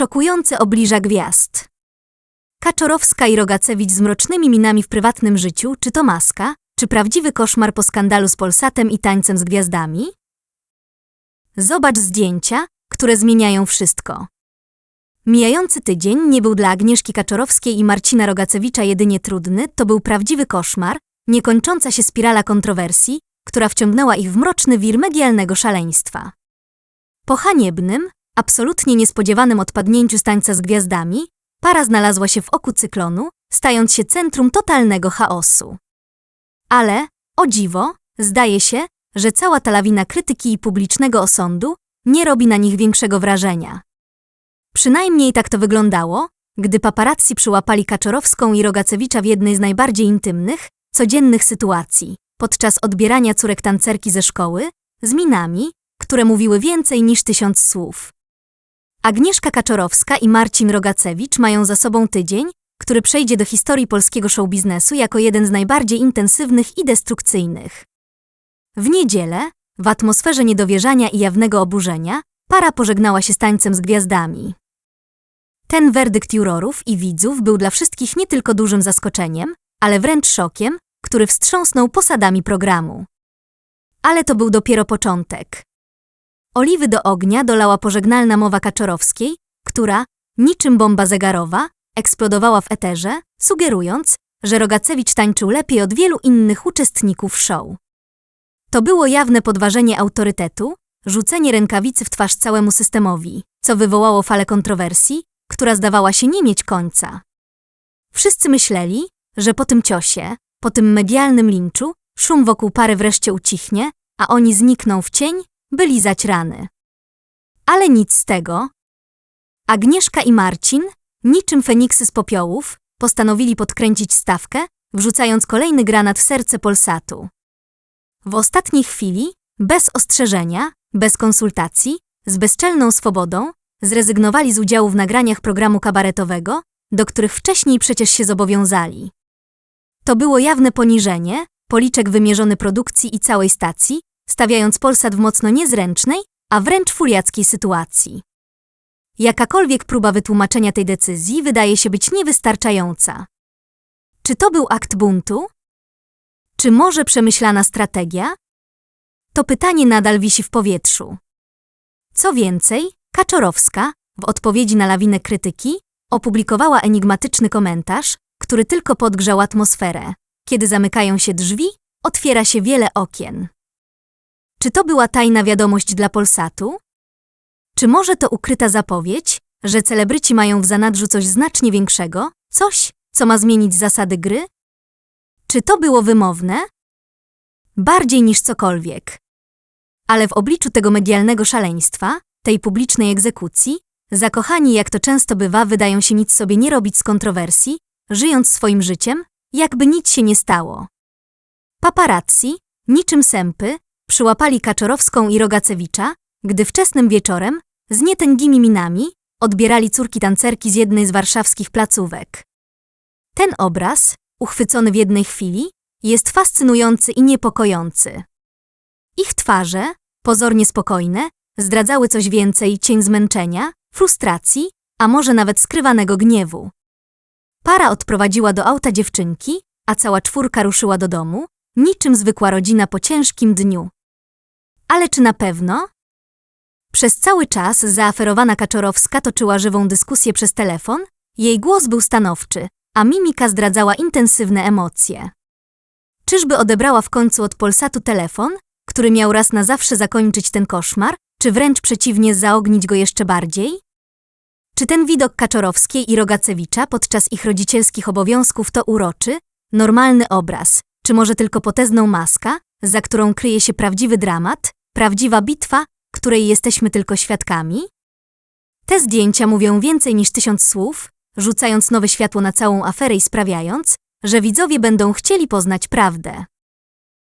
Szokujący obliża gwiazd. Kaczorowska i Rogacewicz z mrocznymi minami w prywatnym życiu, czy to maska, czy prawdziwy koszmar po skandalu z Polsatem i tańcem z gwiazdami? Zobacz zdjęcia, które zmieniają wszystko. Mijający tydzień nie był dla Agnieszki Kaczorowskiej i Marcina Rogacewicza jedynie trudny, to był prawdziwy koszmar, niekończąca się spirala kontrowersji, która wciągnęła ich w mroczny wir medialnego szaleństwa. Po haniebnym, absolutnie niespodziewanym odpadnięciu z tańca z gwiazdami, para znalazła się w oku cyklonu, stając się centrum totalnego chaosu. Ale, o dziwo, zdaje się, że cała ta lawina krytyki i publicznego osądu nie robi na nich większego wrażenia. Przynajmniej tak to wyglądało, gdy paparazzi przyłapali Kaczorowską i Rogacewicza w jednej z najbardziej intymnych, codziennych sytuacji, podczas odbierania córek tancerki ze szkoły, z minami, które mówiły więcej niż tysiąc słów. Agnieszka Kaczorowska i Marcin Rogacewicz mają za sobą tydzień, który przejdzie do historii polskiego showbiznesu jako jeden z najbardziej intensywnych i destrukcyjnych. W niedzielę, w atmosferze niedowierzania i jawnego oburzenia, para pożegnała się z tańcem z gwiazdami. Ten werdykt jurorów i widzów był dla wszystkich nie tylko dużym zaskoczeniem, ale wręcz szokiem, który wstrząsnął posadami programu. Ale to był dopiero początek. Oliwy do ognia dolała pożegnalna mowa Kaczorowskiej, która, niczym bomba zegarowa, eksplodowała w eterze, sugerując, że Rogacewicz tańczył lepiej od wielu innych uczestników show. To było jawne podważenie autorytetu, rzucenie rękawicy w twarz całemu systemowi, co wywołało falę kontrowersji, która zdawała się nie mieć końca. Wszyscy myśleli, że po tym ciosie, po tym medialnym linczu, szum wokół pary wreszcie ucichnie, a oni znikną w cień, by lizać rany. Ale nic z tego. Agnieszka i Marcin, niczym feniksy z popiołów, postanowili podkręcić stawkę, wrzucając kolejny granat w serce Polsatu. W ostatniej chwili, bez ostrzeżenia, bez konsultacji, z bezczelną swobodą, zrezygnowali z udziału w nagraniach programu kabaretowego, do których wcześniej przecież się zobowiązali. To było jawne poniżenie, policzek wymierzony produkcji i całej stacji, stawiając Polsat w mocno niezręcznej, a wręcz furiackiej sytuacji. Jakakolwiek próba wytłumaczenia tej decyzji wydaje się być niewystarczająca. Czy to był akt buntu? Czy może przemyślana strategia? To pytanie nadal wisi w powietrzu. Co więcej, Kaczorowska, w odpowiedzi na lawinę krytyki, opublikowała enigmatyczny komentarz, który tylko podgrzał atmosferę. Kiedy zamykają się drzwi, otwiera się wiele okien. Czy to była tajna wiadomość dla Polsatu? Czy może to ukryta zapowiedź, że celebryci mają w zanadrzu coś znacznie większego, coś, co ma zmienić zasady gry? Czy to było wymowne? Bardziej niż cokolwiek. Ale w obliczu tego medialnego szaleństwa, tej publicznej egzekucji, zakochani, jak to często bywa, wydają się nic sobie nie robić z kontrowersji, żyjąc swoim życiem, jakby nic się nie stało. Paparazzi, niczym sępy, przyłapali Kaczorowską i Rogacewicza, gdy wczesnym wieczorem, z nietęgimi minami, odbierali córki tancerki z jednej z warszawskich placówek. Ten obraz, uchwycony w jednej chwili, jest fascynujący i niepokojący. Ich twarze, pozornie spokojne, zdradzały coś więcej cień zmęczenia, frustracji, a może nawet skrywanego gniewu. Para odprowadziła do auta dziewczynki, a cała czwórka ruszyła do domu, niczym zwykła rodzina po ciężkim dniu. Ale czy na pewno? Przez cały czas zaaferowana Kaczorowska toczyła żywą dyskusję przez telefon, jej głos był stanowczy, a mimika zdradzała intensywne emocje. Czyżby odebrała w końcu od Polsatu telefon, który miał raz na zawsze zakończyć ten koszmar, czy wręcz przeciwnie zaognić go jeszcze bardziej? Czy ten widok Kaczorowskiej i Rogacewicza podczas ich rodzicielskich obowiązków to uroczy, normalny obraz, czy może tylko potezną maska, za którą kryje się prawdziwy dramat, prawdziwa bitwa, której jesteśmy tylko świadkami? Te zdjęcia mówią więcej niż tysiąc słów, rzucając nowe światło na całą aferę i sprawiając, że widzowie będą chcieli poznać prawdę.